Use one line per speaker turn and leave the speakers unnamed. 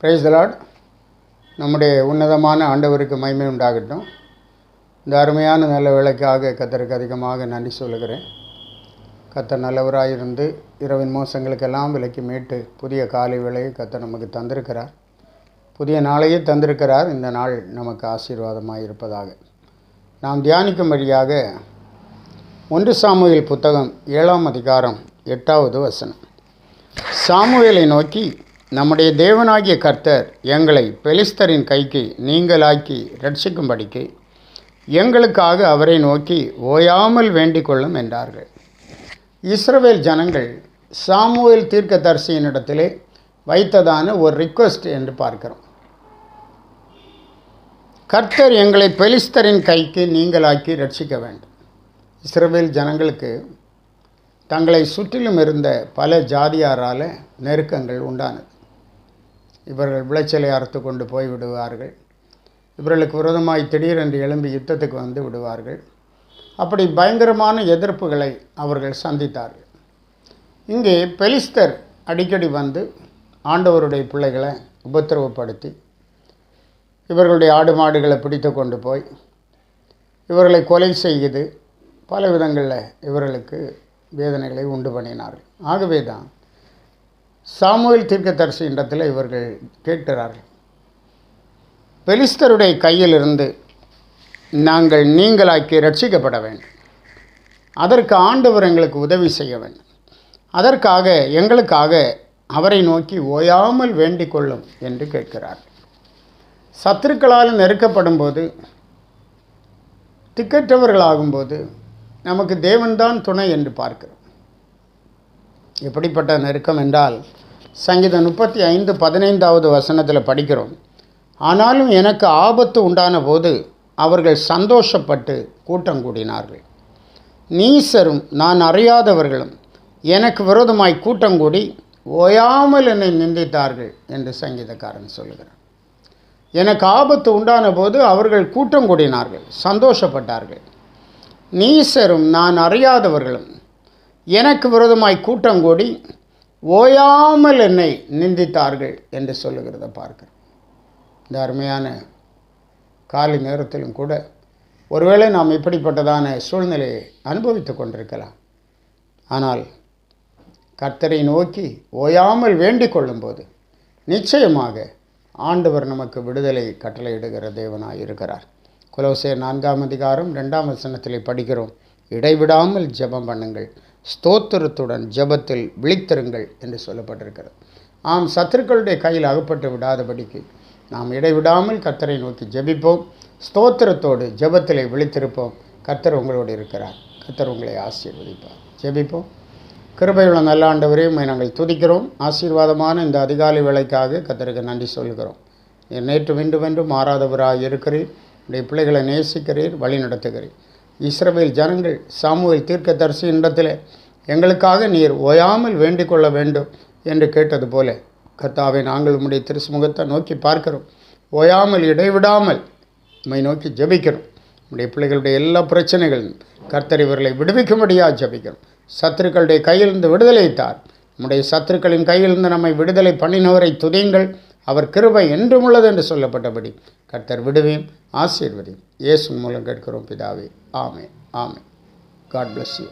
Price தலாட் நம்முடைய உன்னதமான ஆண்டவருக்கு மகிமை உண்டாகட்டும். இந்த அருமையான நல்ல வேலைக்காக கத்தருக்கு அதிகமாக நன்றி சொல்லுகிறேன். கத்தர் நல்லவராக இருந்து இரவின் மோசங்களுக்கெல்லாம் விலக்கி மீட்டு புதிய காலை விலையை கத்தர் நமக்கு தந்திருக்கிறார். புதிய நாளையே தந்திருக்கிறார். இந்த நாள் நமக்கு ஆசீர்வாதமாக இருப்பதாக. நாம் தியானிக்கும் வழியாக ஒன்று சாமுவேல் புத்தகம் ஏழாம் அதிகாரம் எட்டாவது வசனம். சாமுவேலை நோக்கி நம்முடைய தேவனாகிய கர்த்தர் எங்களை பெலிஸ்தரின் கைக்கு நீங்களாக்கி ரட்சிக்கும்படிக்கு எங்களுக்காக அவரை நோக்கி ஓயாமல் வேண்டிக் கொள்ளும் என்றார்கள். இஸ்ரவேல் ஜனங்கள் சாமுவேல் தீர்க்கதரிசியினிடத்திலே வைத்ததான ஒரு ரிக்வெஸ்ட் என்று பார்க்கிறோம். கர்த்தர் எங்களை பெலிஸ்தரின் கைக்கு நீங்களாக்கி ரட்சிக்க வேண்டும். இஸ்ரவேல் ஜனங்களுக்கு தங்களை சுற்றிலும் இருந்த பல ஜாதியாரால் நெருக்கங்கள் உண்டானது. இவர்கள் விளைச்சலை அறுத்து கொண்டு போய் விடுவார்கள். இவர்களுக்கு விரோதமாய் திடீரென்று எழும்பி யுத்தத்துக்கு வந்து விடுவார்கள். அப்படி பயங்கரமான எதிர்ப்புகளை அவர்கள் சந்தித்தார்கள். இங்கே பெலிஸ்தர் அடிக்கடி வந்து ஆண்டவருடைய பிள்ளைகளை உபத்திரவப்படுத்தி இவர்களுடைய ஆடு மாடுகளை பிடித்து கொண்டு போய் இவர்களை கொலை செய்து பல விதங்களில் இவர்களுக்கு வேதனைகளை உண்டு பண்ணினார்கள். ஆகவே தான் சாமுவேல் தீர்க்கதரிசி இடத்தில் இவர்கள் கேட்கிறார்கள். பெலிஸ்தருடைய கையிலிருந்து நாங்கள் நீங்களாக்கி ரட்சிக்கப்பட வேண்டும். அதற்கு ஆண்டவர் எங்களுக்கு உதவி செய்ய வேண்டும். அதற்காக எங்களுக்காக அவரை நோக்கி ஓயாமல் வேண்டிக் கொள்ளும் என்று கேட்கிறார். சத்துருக்களால் நெருக்கப்படும் போது திக்கற்றவர்களாகும்போது நமக்கு தேவன்தான் துணை என்று பார்க்கிறோம். எப்படிப்பட்ட நெருக்கம் என்றால் சங்கீதம் முப்பத்தி ஐந்து பதினைந்தாவது வசனத்தில் படிக்கிறோம். ஆனாலும் எனக்கு ஆபத்து உண்டான போது அவர்கள் சந்தோஷப்பட்டு கூட்டம் கூடினார்கள். நீசரும் நான் அறியாதவர்களும் எனக்கு விரோதமாய் கூட்டம் கூடி ஓயாமல் என்னை நிந்தித்தார்கள் என்று சங்கீதக்காரன் சொல்லுகிறார் எனக்கு ஆபத்து உண்டான போது அவர்கள் கூட்டம் கூடினார்கள் சந்தோஷப்பட்டார்கள். நீசரும் நான் அறியாதவர்களும் எனக்கு விரோதமாய் கூட்டம் கூடி ஓயாமல் என்னை நிந்தித்தார்கள் என்று சொல்லுகிறத பார்க்கிறேன் இந்த அருமையான காலை நேரத்திலும் கூட ஒருவேளை நாம் இப்படிப்பட்டதான சூழ்நிலையை அனுபவித்து கொண்டிருக்கலாம். ஆனால் கர்த்தரை நோக்கி ஓயாமல் வேண்டிக் கொள்ளும்போது நிச்சயமாக ஆண்டவர் நமக்கு விடுதலை கட்டளையிடுகிற தேவனாக இருக்கிறார். குலோசே நான்காம் அதிகாரம் ரெண்டாம் வசனத்தில் படிக்கிறோம் இடைவிடாமல் ஜெபம் பண்ணுங்கள். ஸ்தோத்திரத்துடன் ஜெபத்தில் விழித்திருங்கள் என்று சொல்லப்பட்டிருக்கிறது. ஆம் சத்துருக்களுடைய கையில் அகப்பட்டு விடாதபடிக்கு நாம் இடைவிடாமல் கத்தரை நோக்கி ஜெபிப்போம். ஸ்தோத்திரத்தோடு ஜபத்திலே விழித்திருப்போம். கத்தர் உங்களோடு இருக்கிறார். கத்தர் உங்களை ஆசீர்வதிப்பார். ஜெபிப்போம். கிருபையுள்ள நல்ல ஆண்டவரையும் நாங்கள் துதிக்கிறோம். ஆசீர்வாதமான இந்த அதிகாலை வேலைக்காக கத்தருக்கு நன்றி சொல்கிறோம். நேற்று வென்று வென்று மாறாதவராக இருக்கிறீர். உடைய பிள்ளைகளை நேசிக்கிறீர். வழி நடத்துகிறீர் இஸ்ரவேல் ஜனங்கள் சாமுவேல் தீர்க்கதரிசி இடத்துல எங்களுக்காக நீர் ஓயாமல் வேண்டிக் கொள்ள வேண்டும் என்று கேட்டது போல கர்த்தாவை நாங்கள் உம்முடைய திருசுமுகத்தை நோக்கி பார்க்கிறோம். ஓயாமல் இடைவிடாமல் உம்மை நோக்கி ஜெபிக்கிறோம். நம்முடைய பிள்ளைகளுடைய எல்லா பிரச்சனைகளும் கர்த்தர் இவர்களை விடுவிக்கும்படியாக ஜெபிக்கிறோம். சத்துருக்களுடைய கையிலிருந்து விடுதலை தார். நம்முடைய சத்துருக்களின் கையிலிருந்து நம்மை விடுதலை பண்ணினவரை துதியுங்கள். அவர் கிருபை என்றும் உள்ளது என்று சொல்லப்பட்டபடி கர்த்தர் விடுவேன் ஆசீர்வதியும். இயேசு மூலம் கேட்கிறோம் பிதாவே. ஆமே ஆமே காட் பிளஸ் யூ